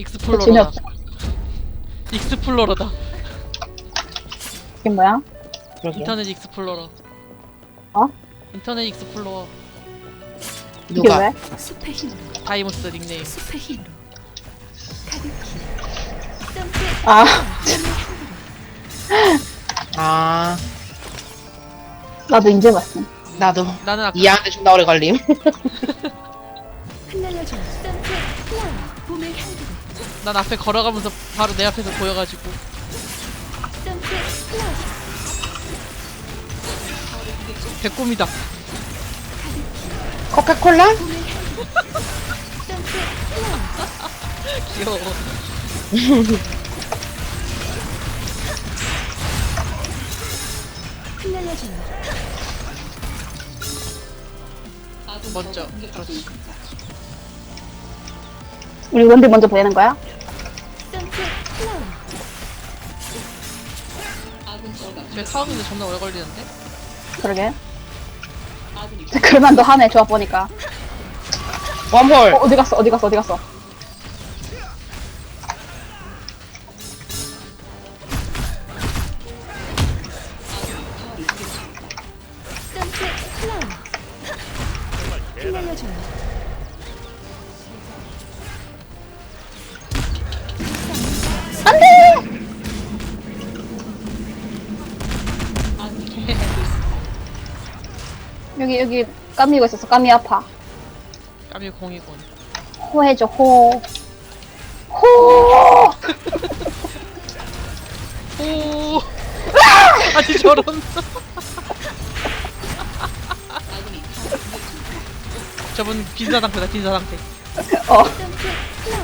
익스플로러다. 재미없다. 익스플로러다. 이게 뭐야? 인터넷 익스플로러. 어? 인터넷 익스플로러. 이게 누가? 왜? 숲의 힘으로 다이모스 닉네임. 숲의 힘으로 가득히 점프 아, 아 나도 이제 봤음. 나도 나는 아까 이해하는데 오래 걸림. 흩날려줘 난 앞에 걸어가면서 바로 내 앞에서 보여가지고 배꼽이다. 코카콜라? 귀여워. 먼저. 그렇지. 우리 원딜 먼저 보내는 거야? 쟤 타오는데 존나 오래 걸리는데? 그러게. 그러면 너 하네, 조합 보니까. 웜홀. 어, 어디 갔어, 어디 갔어, 어디 갔어. 여기, 여기, 까미고 있었어. 까미 아파. 까미 공이군. 호 해줘, 호. 호! 오. 아니 저런. 저분 빈사 상태다 빈사 상태. 어,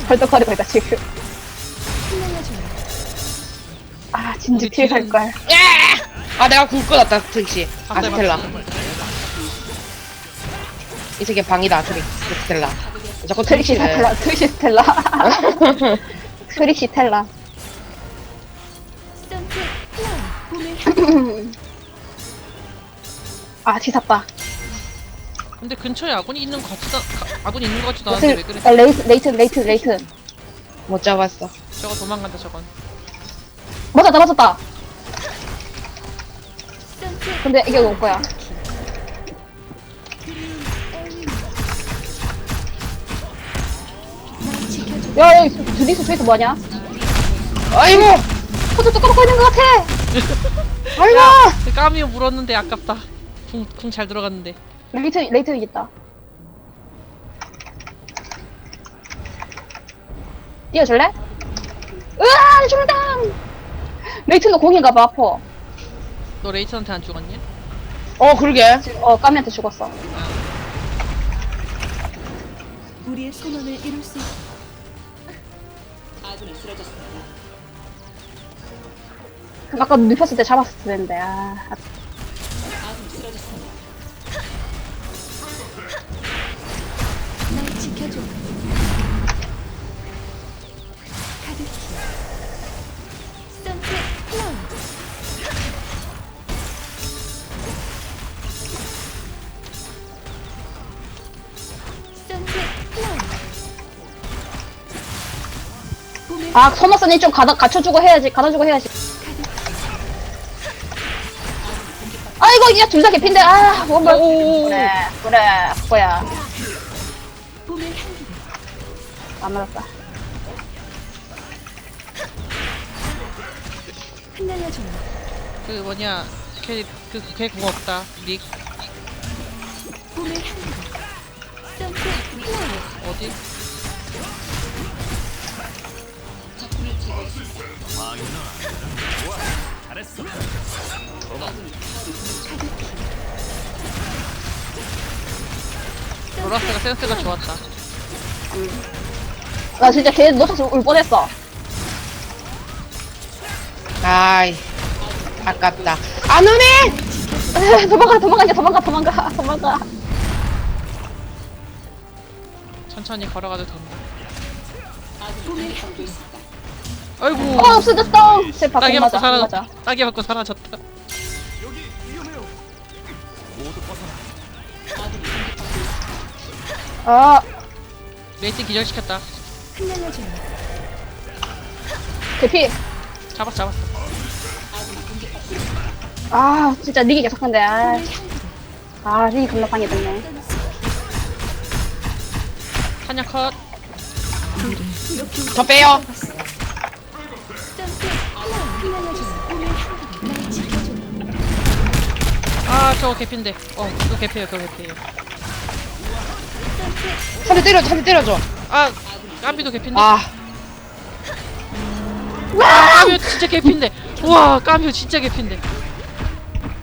헐떡거리고 있다, 지금. 아, 진짜 우리 킬 뒤는- 살걸. 아 내가 굴 거같다 트릭시. 아 박살 스텔라. 이 세계 방이다 트릭 스텔라. 자꾸 트릭시 트릭시를. 스텔라, 트릭시 스텔라. 트릭시 스텔라. 플라워 봄의 향기로 아, 지샀다. 근데 근처에 아군이 있는 것 같지도 가- 아군이 있는 것 같지도 않은데 왜 그래? 아, 레이트, 레이트, 레이트, 레이트. 못 잡았어. 저거 도망간다 저건. 맞았다, 맞았다. 점프 근데 이게 올 거야. 야, 여기 드디어 스페이스 뭐하냐? 아이고. 포도 뚜껑 있는 것 같아! 아이고. 까미 물었는데 아깝다. 궁궁 잘 들어갔는데. 레이트, 레이트 이겼다. 뛰어줄래? 으아, 죽는다! 레이트는 공인가 봐, 아파. 너 레이튼한테 안 죽었냐? 어 그러게. 지금, 어, 까미한테 죽었어. 우리의 소원을 이룰 수 있 게 아까 눕혔을 때 잡았을 텐데, 아. 날 아, 소머슨이 좀 가다, 갖춰주고 해야지, 가다주고 해야지. 아이고, 야, 둘다 개핀데, 아, 원벌. 오. 그래, 그래, 그거야. 안 맞았다. 그 뭐냐? 걔그걔 궁 없다. 닉 봄의 로라스가 센스가 좋았다. 나 진짜 걔 놓쳐서 울 뻔했어. 아이. 아깝다. 안 오네. 도망가, 도망가, 이제 도망가, 도망가, 도망가. 천천히 걸어가도 된다. 아이고. 어, 없어졌어! 제 따개 맞고 맞아, 맞아. 사라졌다. 따개 맞고 사라졌다. 아, 레이트 기절시켰다. 대피. 잡았어 잡았어 아, 진짜 리기 계속한데. 아, 아 리기 겁나 방해됐네. 타냐 컷저 빼요. 아 저거 개피인데. 어 그거 개피에요 그거 개피에요. 한대 때려줘, 한대 때려줘. 아 까비도 개피인데. 아, 까비오 진짜 개피인데. 우와 까비오 진짜 개피인데.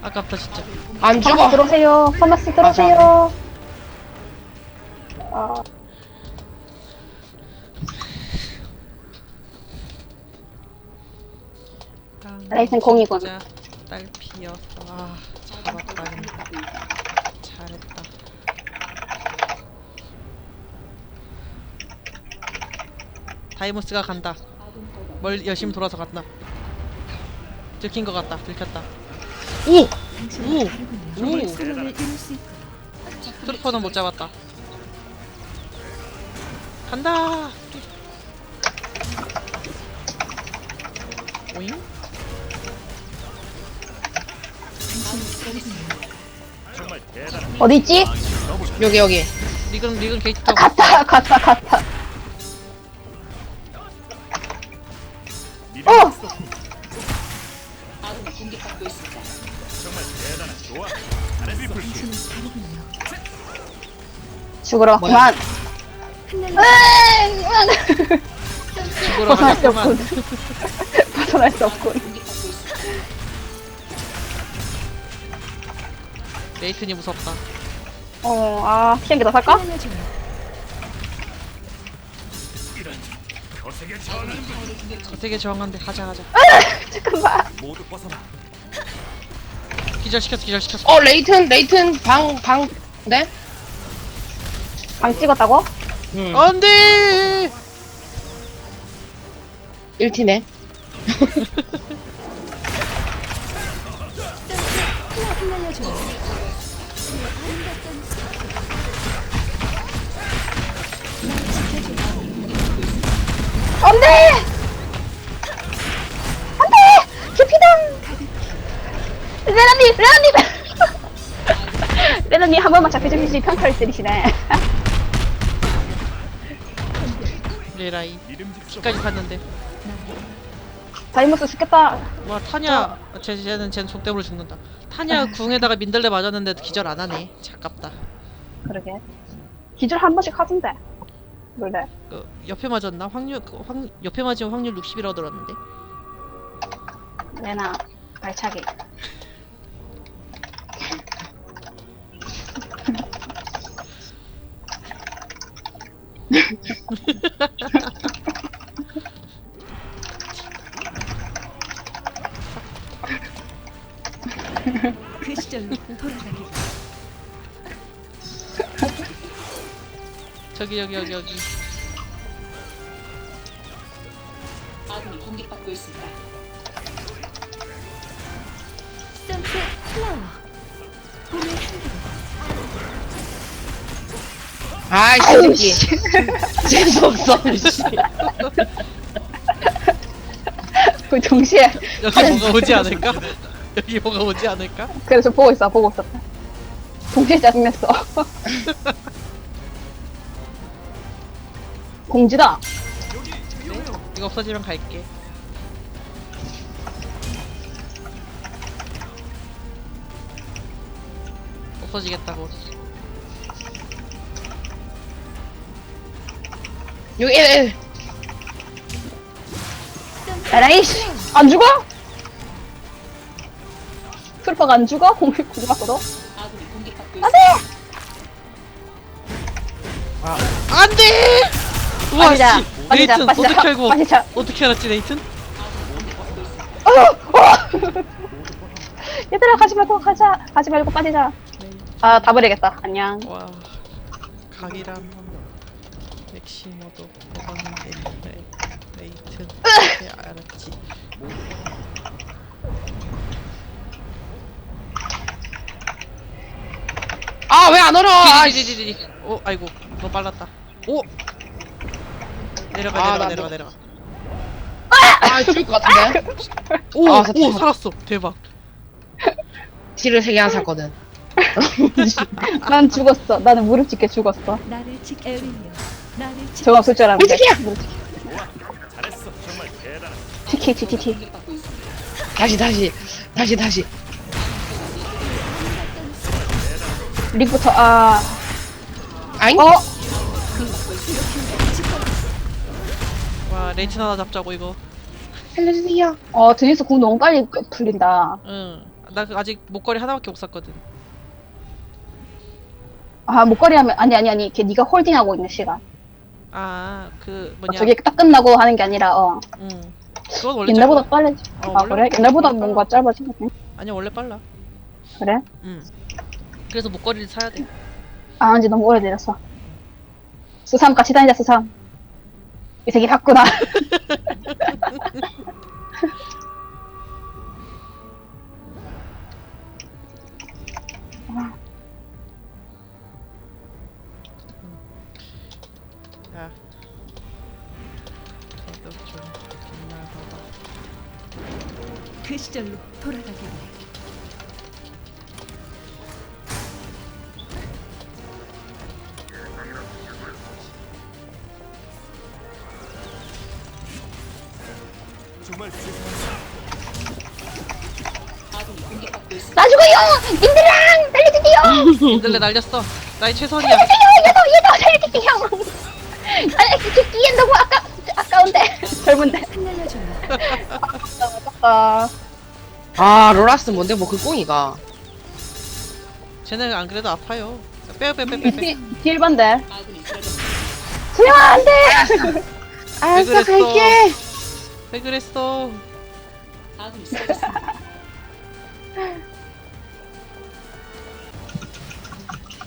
아깝다 진짜. 안 죽어. 들어오세요. 퍼마스 들어오세요. 아, 레이튼 공이군. 진짜 딸피였어. 아 잡았다 근데 잘했다 다이모스가 간다 멀 열심히 돌아서 간다 들킨 것 같다 들켰다 오! 오! 오! 트루퍼는 못 잡았다 간다 오잉? 어디 있지? 여기, 여기. 리근 리근 게이트 아, 타고 갔다, 갔다, 갔다. 어! 죽으러 그만. 흩날려 으응! 죽으러 벗어날 수 가겠구만 없군. 벗어날 수 없군. 레이튼이 무섭다 어, 아, 피한개 더 살까? 되게 저항한데 가자 가자 잠깐만. 기절시켰어 기절시켰어 어, 레이튼, 레이튼, 방, 방, 네? 방 찍었다고? 응. 안돼 1티네. 흩날려줘 안 돼! 안 돼! 개피당! 레나님! 레나님! 레나님 한 번만 잡혀주시지 평타를 때리시네. 레라이 끝까지 갔는데 다이모스 죽겠다. 와 타냐 쟤, 쟤는 쟤는 속대으로 죽는다 타냐 궁에다가 민들레 맞았는데도 기절 안 하네 아깝다 그러게. 기절 한 번씩 하던데. 원래. 그 옆에 맞았나 확률 그 확, 옆에 맞으면 확률 60이라고 들었는데 레나, 발차기. 여기 여기 여기 선셋 플라워 봄의 향기를 아이씨, 아유, 새끼. 씨. 재수없어, 씨. 그 동시에. 여기 뭐가 오지 않을까 여기 뭐가 오지 않을까 그래서 보고 있어, 보고 있었다. 동시에 짜증냈어. 공지다. 이거 없어지면 갈게 없어지겠다고 여기, 에, 에. 에라이씨! 안 죽어? 슬퍼가 안 죽어? 공, 공 맞고도? 안돼 우와 빠지자, 씨 빠지자, 어떻게 알고 빠지자. 어떻게 알았지 레이튼 어! 어! 얘들아, 가지 말고 가자. 가지 말고 빠지자. 아, 다 버리겠다. 안녕. 와 각이란 맥시모도 먹었는데 레, 레이튼 어떻게 알았지 아, 왜 안 얼어? 아, 씨. 디디디디디 오 아이고 너무 빨랐다 오 내려가 아, 내려가 나 내려가 너- 내려가 아, 아 죽을 것 같은데 오, 아, 오 살았다. 살았어. 대박. 딜을 3개 하나 샀거든 난 죽었어. 나는 무릎 짓게 죽었어. 나를 지 에리여 나를 지정 없을 줄 알았는데. 무릎이야! 무릎 지키. 지키, 지키, 지키. 다시 다시 다시 다시 릭부터, 아, 아잉? 어? 와 레이튼 하나 잡자고 이거. 살려주세요 어, 드니스 공 너무 빨리 풀린다. 응. 나그 아직 목걸이 하나밖에 못 샀거든. 아, 목걸이 하면, 아니, 아니, 아니. 걔 네가 홀딩하고 있는 시간. 아, 그 어, 뭐냐? 저게 딱 끝나고 하는 게 아니라, 어. 응. 그건 원래 옛날보다 짧아. 빨리. 어, 아, 원래 그래? 옛날보다 원래 뭔가 짧아진 것 같네. 아니 원래 빨라. 그래? 응. 그래서 목걸이를 사야 돼. 아, 한지 너무 오래되었어. 수삼 같이 다니자, 수삼. 이 새끼 봤구나. 야. 너도 좀 정말 봐봐. 그 시절로 돌아가겠네 님들랑! 살려주세요! 민들레 날렸어. 나의 최선이야. 살려주세요! 얘도, 얘도 살려주세요! 아니, 죽기엔 너무 아까, 아까운데. 젊은데. 아깝다. 아 로라스 뭔데 뭐 그 꽁이가 쟤는 안 그래도 아파요. 빼요 빼요 빼요 빼요. 빼요. 딜 반대. 수영아, 안 돼! 알았어 그랬어? 갈게 왜 그랬어?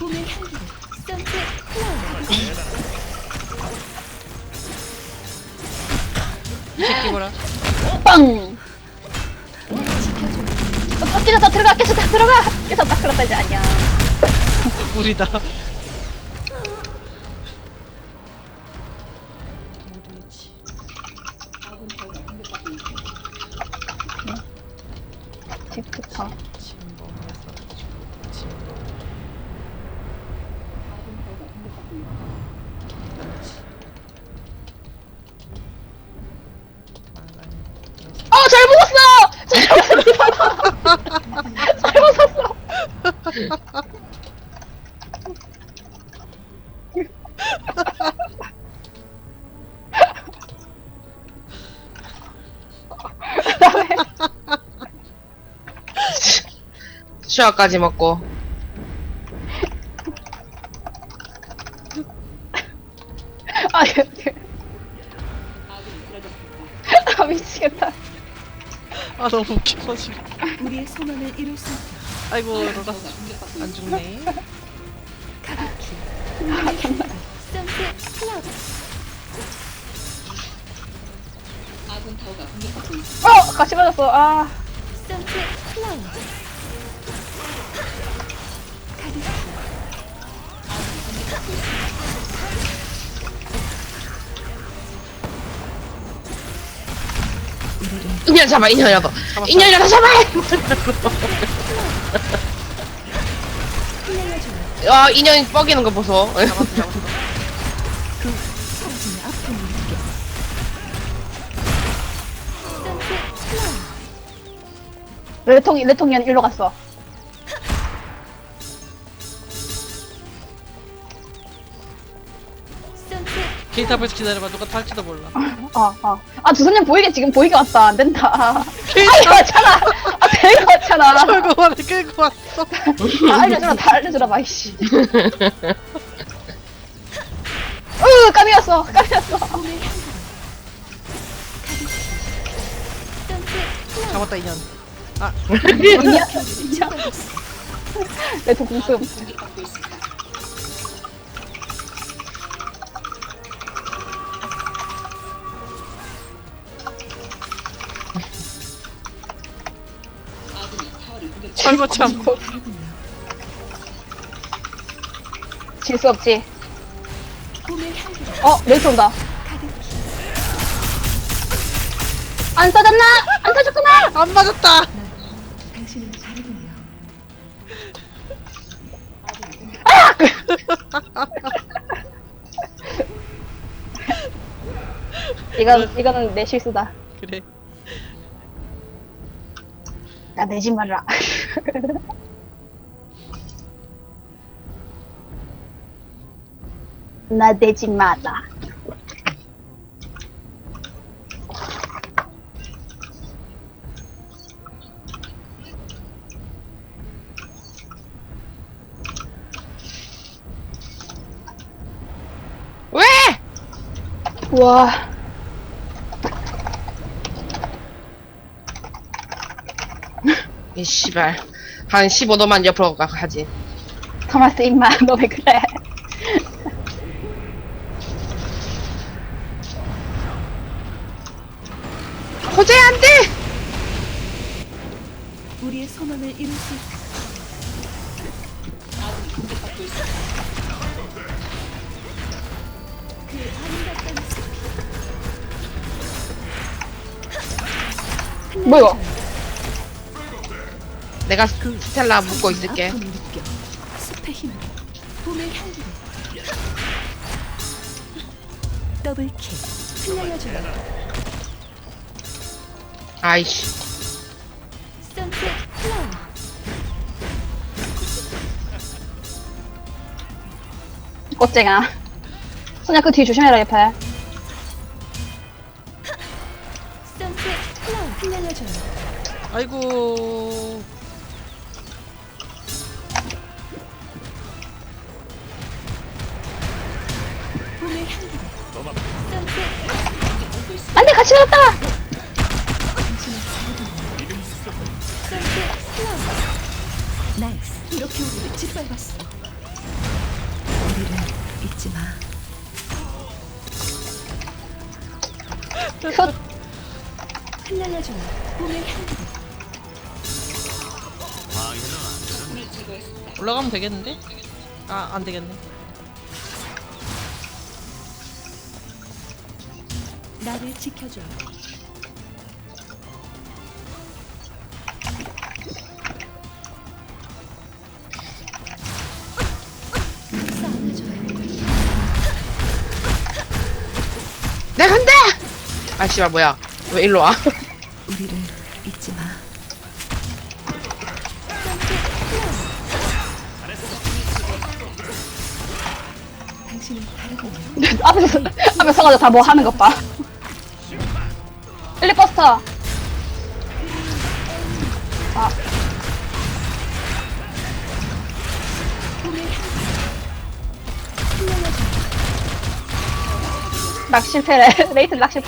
봄의 향기를 선셋 플라워 이 새끼 뭐라? 빵! 어, 깨졌다, 들어가, 깨졌다, 들어가! 깨졌다, 그렇다, 이제 안녕. 우리다. 틱부터. 침범해서 죽고 침범. 망가니. 어, 잘 먹었어! 잘 먹었어! 슈아까지 먹고 아, 그, 아, 미치겠다. 아 너무 웃겨 지금. 우리의 소망을 이룰 수 있다 아이고 로라스 안 죽네. 선셋 플라워 어! 같이 맞았어, 아. 선셋 플라워 가 인연 잡아 인연 잡아 잡았어. 인연 잡아 잡아 흩날려줘요 와 인연 뻐기는 거 보소 잡았어 잡았어. 레통이, 레통이 일로 갔어. 게이트 앞에서 기다려봐 누가 탈지도 몰라. 어, 어. 아, 주선님 보이게 지금 보이게 왔다. 안 된다. 아, 이거 왔잖아. 아, 배가 왔잖아. 끌고 와네 끌고 왔어. 아, 알려주라, 다 알려주라, 마이씨. 으, 까미였어, 까미였어. 잡았다 인연. 아 이야, 치워버렸 아이고 참. 질 수 없지. 어, 레이트 온다. 안 써졌나? 안 써졌구나! 안 맞았다. 다르군요. 이건, 이거는 내 실수다. 그래. 야, 내지 마라. 나 내지 마라. 왜? 우와. 이 씨발. 한 15도만 옆으로 가- 가지. 토마스 임마, 너 왜 그래? 호재 안 돼! 우리의 소망을 이룰 수 있다. 그 뭐야? 내가 스텔라 묶고 있을게. 숲의 봄의 더블킬 아이씨. 선셋 플라워 꽃쟁아. 소냐 그뒤 조심해라, 옆에. 선셋 플라워 흩날려줘요 아이고. 안 돼, 같이 플라워 나이스 이렇게 우리를 짓밟았어 우리를 잊지 마 컷. 흩날려줘요 봄의 향기를 올라가면 되겠는데? 아, 안 되겠네. 나를 지켜줘 내가 간다! 아, 씨발, 뭐야. 왜 일로 와? 우리를 잊지 마 당신은 다르군요 앞에서, 앞에 서가지고 다뭐 하는 것 봐. 일리버스터! 아, 실패래. 레이트 가득히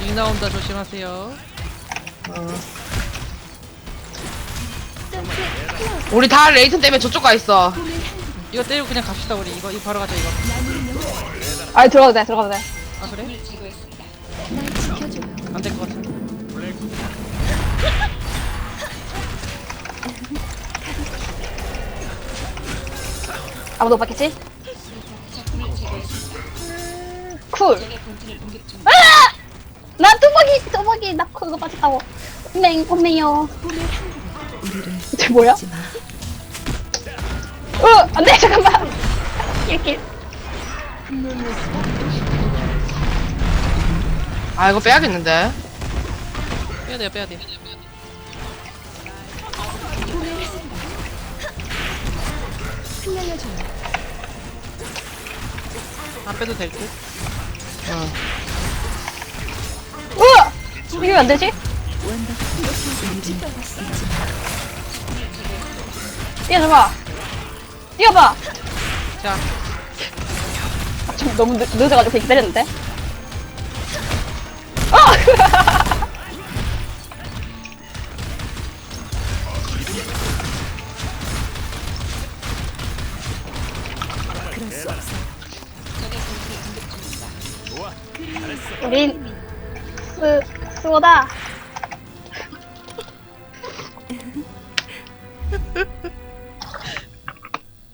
링 나온다 조심하세요. 플라워 우리 다 레이튼 때문에 저쪽 가 있어. 이거 때리고 그냥 갑시다 우리. 이거 이거 바로 가자 이거. 아, 들어가도 돼, 들어가도 돼. 아 그래? 안 될 것 같아. 아무도 못 봤겠지? 쿨. 아! 나 뚜벅이, 뚜벅이, 나 그거 빠졌다고. 맹, 혼내요. 쟤 뭐야? 어, 안 돼, 잠깐만. 이렇게. 아, 이거 빼야겠는데. 빼야 돼요 빼야 돼. 안 빼도 될 듯. 응. 우와! 이게 왜 안 되지? 뛰어줘봐. 뛰어봐. 자, 아, 좀 너무 늦, 늦어가지고 되게 기다렸는데. 어! 우린 스, 스오다.